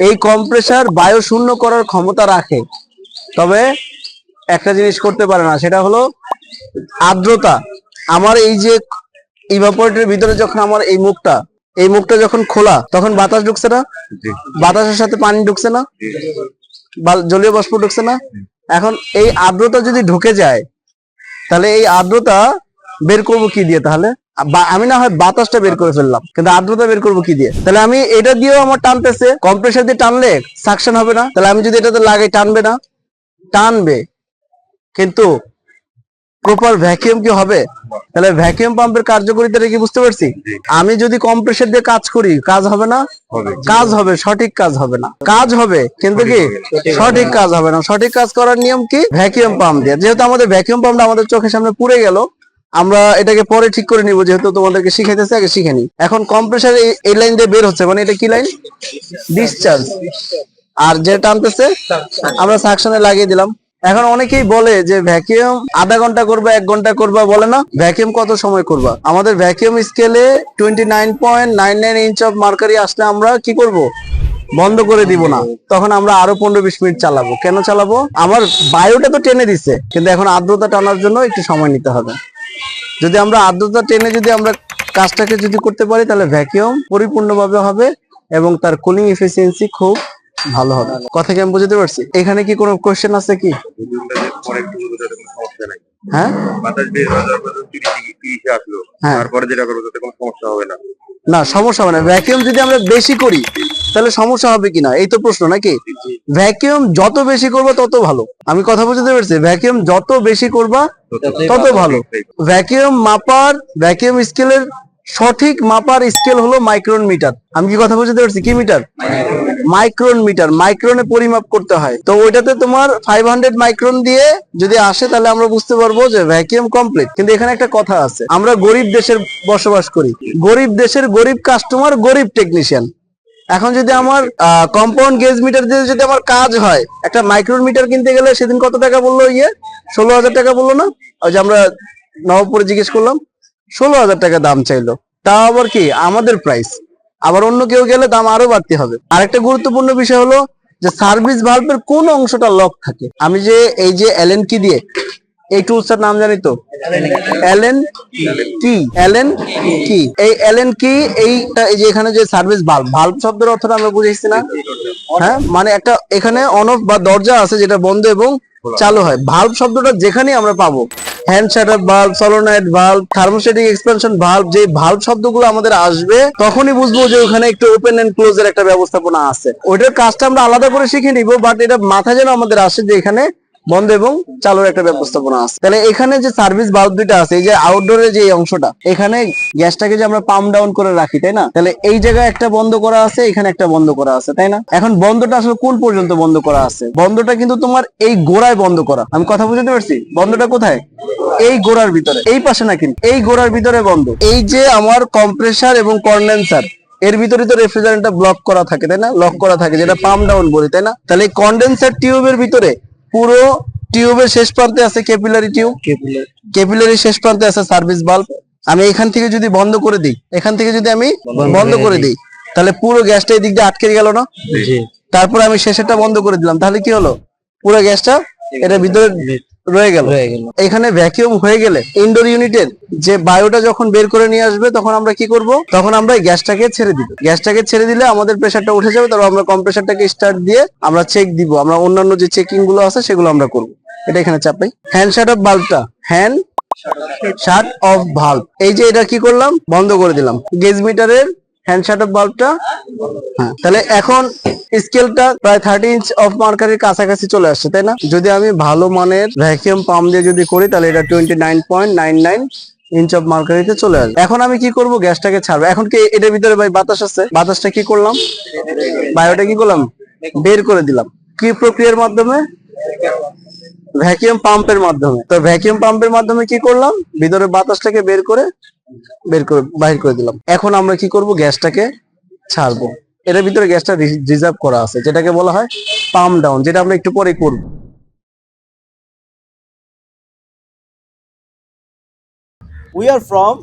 এই কম্প্রেসার বায়ু শূন্য করার ক্ষমতা রাখে। তবে একটা জিনিস করতে পারে না সেটা হলো আর্দ্রতা। আমার এই যে ইভাপোরেটের ভিতরে যখন আমার এই মুখটা এই মুখটা যখন খোলা তখন বাতাস ঢুকছে না? বাতাসের সাথে পানি ঢুকছে না? বা- জলীয় বাষ্প ঢুকছে না? এখন এই আর্দ্রতা যদি ঢুকে যায় তাহলে এই আর্দ্রতা বের করব কি দিয়ে তাহলে? আমি না হয় বাতাসটা বের করে ফেললাম কিন্তু আর্দ্রতা বের করব কি দিয়ে? তাহলে আমি এটা দিয়েও আমার টানতেছে কম্প্রেসার দিয়ে টানলে সাকশন হবে না। তাহলে আমি যদি এটাতে লাগাই টানবে না? টানবে। কিন্তু প্রপার ভ্যাকিউম কি হবে? তাহলে ভ্যাকিউম পাম্পের কার্যকারিতাটা কি বুঝতে পারছি? আমি যদি কম্প্রেসার দিয়ে কাজ করি কাজ হবে না? কাজ হবে সঠিক কাজ হবে না। কাজ হবে কিন্তু কি? সঠিক কাজ হবে না। সঠিক কাজ করার নিয়ম কি? ভ্যাকিউম পাম্প দিয়ে। যেহেতু আমাদের ভ্যাকিউম পাম্পটা আমাদের চোখের সামনে পুড়ে গেল আমরা এটাকে পরে ঠিক করে নিব, যেহেতু তোমাদেরকে শিখাইতেছে, আগে শিখে নি এখন কম্প্রেসার এই লাইন দিয়ে বের হচ্ছে মানে এটা কি লাইন ডিসচার্জ আর যে টানতেছে, আমরা সাকশনে লাগিয়ে দিলাম। এখন অনেকেই বলে যে ভ্যাকিউম আধা ঘণ্টা করবা, এক ঘণ্টা করবা, বলে না। ভ্যাকিউম কত সময় করবা? আমাদের ভ্যাকিউম স্কেলে twenty nine point nine nine inch of mercury আসলে আমরা কি করব? বন্ধ করে দিব না। তখন আমরা আরও পনেরো বিশ মিনিট চালাবো। কেন চালাবো? আমার বায়ুটা তো টেনে দিছে, কিন্তু এখন আর্দ্রতা টানার জন্য একটু সময় নিতে হবে। যদি আমরা আর্দ্রতা টেনে যদি আমরা কাজটাকে যদি করতে পারি, তাহলে ভ্যাকিউম পরিপূর্ণভাবে হবে এবং তার কুলিং এফিসিয়েন্সি খুব ভালো হবে। কথা কি আমি বুঝতে পারছি? এখানে কি কোনো কোশ্চেন আছে কি? হ্যাঁ? কোনো সমস্যা হবে না না সমস্যা হবে না। ভ্যাকিউম যদি আমরা বেশি করি, তাহলে সমস্যা হবে কিনা? এই তো প্রশ্ন, নাকি? ভ্যাকিউম যত বেশি করবা তত ভালো। আমি কথা বুঝতে পারছি? ভ্যাকিউম যত বেশি করবা তত ভালো। ভ্যাকিউম মাপার ভ্যাকিউম স্কেলের সঠিক মাপার স্কেল হলো মাইক্রন মিটার আমি কি কথা বুঝতে পারছি? কি মিটার মাইক্রন মিটার মাইক্রনে পরিমাপ করতে হয়। তো ওইটাতে তোমার ফাইভ হান্ড্রেড মাইক্রন দিয়ে যদি আসে তাহলে আমরা বুঝতে পারব যে ভ্যাকিউম কমপ্লিট কিন্তু এখানে একটা কথা আছে। আমরা গরিব দেশের বসবাস করি। গরিব দেশের গরিব কাস্টমার গরিব টেকনিশিয়ান এখন যদি আমার কম্পাউন্ড গেজ মিটার দিয়ে যদি আমার কাজ হয়, একটা মাইক্রোন মিটার কিনতে গেলে সেদিন কত টাকা বলল ইয়ে? ষোলো হাজার টাকা বলল না? ওই যে আমরা নবপুরে জিজ্ঞেস করলাম, ষোলো হাজার টাকা দাম চাইলো। তা আবার কি? আমাদের প্রাইস আবার অন্য কেউ গেলে দাম আরও বাড়তে হবে। আরেকটা গুরুত্বপূর্ণ বিষয় হলো যে সার্ভিস ভাল্বের কোন অংশটা লক থাকে। আমি যে, এই যে এলএন কি দিয়ে এই টুলসটার নাম জানি তো? এলএন কি এলএন কি এই এলএন কি এই যে এখানে যে সার্ভিস ভাল্ব ভাল্ব শব্দের অর্থটা আমরা বুঝেছি না? হ্যাঁ? মানে একটা, এখানে অন অফ বা দরজা আছে যেটা বন্ধ এবং চালু হয়। ভাল্ব শব্দটা যেখানেই আমরা পাবো। Hand shutter valve solenoid expansion যে ভাল্ব শব্দগুলো আমাদের আসবে, তখনই বুঝব যে ওখানে একটু ওপেন এন্ড ক্লোজ এর একটা ব্যবস্থাপনা আছে। ওইটার কাজটা আমরা আলাদা করে শিখে নিব বাট এটা মাথা যেন আমাদের আসে যে এখানে বন্ধ এবং চালুর একটা ব্যবস্থাপনা আছে। তাহলে এখানে যে সার্ভিস বাল্ব দুইটা আছে, এই যে আউটডোরে যে অংশটা, এখানে গ্যাসটাকে যে আমরা পাম্প ডাউন করে রাখি, তাই না? তাহলে এই জায়গায় একটা বন্ধ করা আছে, এখানে একটা বন্ধ করা আছে, তাই না? এখন বন্ধটা আসলে কোন পর্যন্ত বন্ধ করা আছে? বন্ধটা কিন্তু তোমার এই গোড়ায় বন্ধ করা। আমি কথা বুঝতে পারছি? বন্ধটা কোথায়? এই গোড়ার ভিতরে। এই পাশে না কিন্তু। এই গোড়ার ভিতরে বন্ধ। এই যে আমার কম্প্রেসার এবং কন্ডেন্সার এর ভিতরে তো রেফ্রিজারেন্টটা ব্লক করা থাকে, তাই না? লক করা থাকে, যেটা পাম্প ডাউন বলি, তাই না? তাহলে এই কন্ডেন্সার টিউবের ভিতরে পুরো টিউবের শেষ প্রান্তে আছে ক্যাপিলারি টিউব ক্যাপিলারি শেষ প্রান্তে আছে সার্ভিস বাল্ব আমি এখান থেকে যদি বন্ধ করে দিই এখান থেকে যদি আমি বন্ধ করে দিই। তাহলে পুরো গ্যাসটা এই দিক দিয়ে আটকে গেল না? তারপর আমি শেষেরটা বন্ধ করে দিলাম তাহলে কি হলো? পুরো গ্যাসটা এটা ভিতরে রয়ে গেল। এখানে ভ্যাকিউম হয়ে গেলে ইনডোর ইউনিটের যে বায়ুটা যখন বের করে নিয়ে আসবে তখন আমরা কি করব? তখন আমরা এই গ্যাসটাকে ছেড়ে দিব। গ্যাসটাকে ছেড়ে দিলে আমাদের প্রেসারটা উঠে যাবে তারপর আমরা কম্প্রেসারটাকে স্টার্ট দিয়ে আমরা চেক দিব। আমরা অন্যান্য যে চেকিংগুলো আছে সেগুলো আমরা করব। এটা এখানে চাপাই হ্যান্ড শাট অফ বাল্বটা হ্যান্ড শাট অফ ভাল্ব এই যে এটা কি করলাম? বন্ধ করে দিলাম। গেজ মিটারের হ্যান্ড শাট অফ বাল্বটা হ্যাঁ তাহলে এখন স্কেলটা প্রায় থার্টি ইঞ্চ অফ কাছাকাছি চলে আসছে, তাই না? যদি আমি ভালো মানের পাম্প দিয়ে যদি করি, তাহলে এটা twenty nine point nine nine inch of মার্কারিতে চলে আসবে। এখন আমি কি করব? গ্যাসটাকে ছাড়বো। এখন কি এটার ভিতরে ভাই বাতাস আছে? বাতাসটা কি করলাম? বায়োটা কি করলাম? বের করে দিলাম। কি প্রক্রিয়ার মাধ্যমে? ভ্যাকিউম পাম্পের মাধ্যমে। তো ভ্যাকিউম পাম্পের মাধ্যমে কি করলাম? ভিতরে বাতাসটাকে বের করে বের করে বাহির করে দিলাম। এখন আমরা কি করব? গ্যাসটাকে ছাড়বো। এটার ভিতরে গ্যাসটা রিজার্ভ করা আছে যেটাকে বলা হয় পাম্প ডাউন যেটা আমরা একটু পরে করব। We are from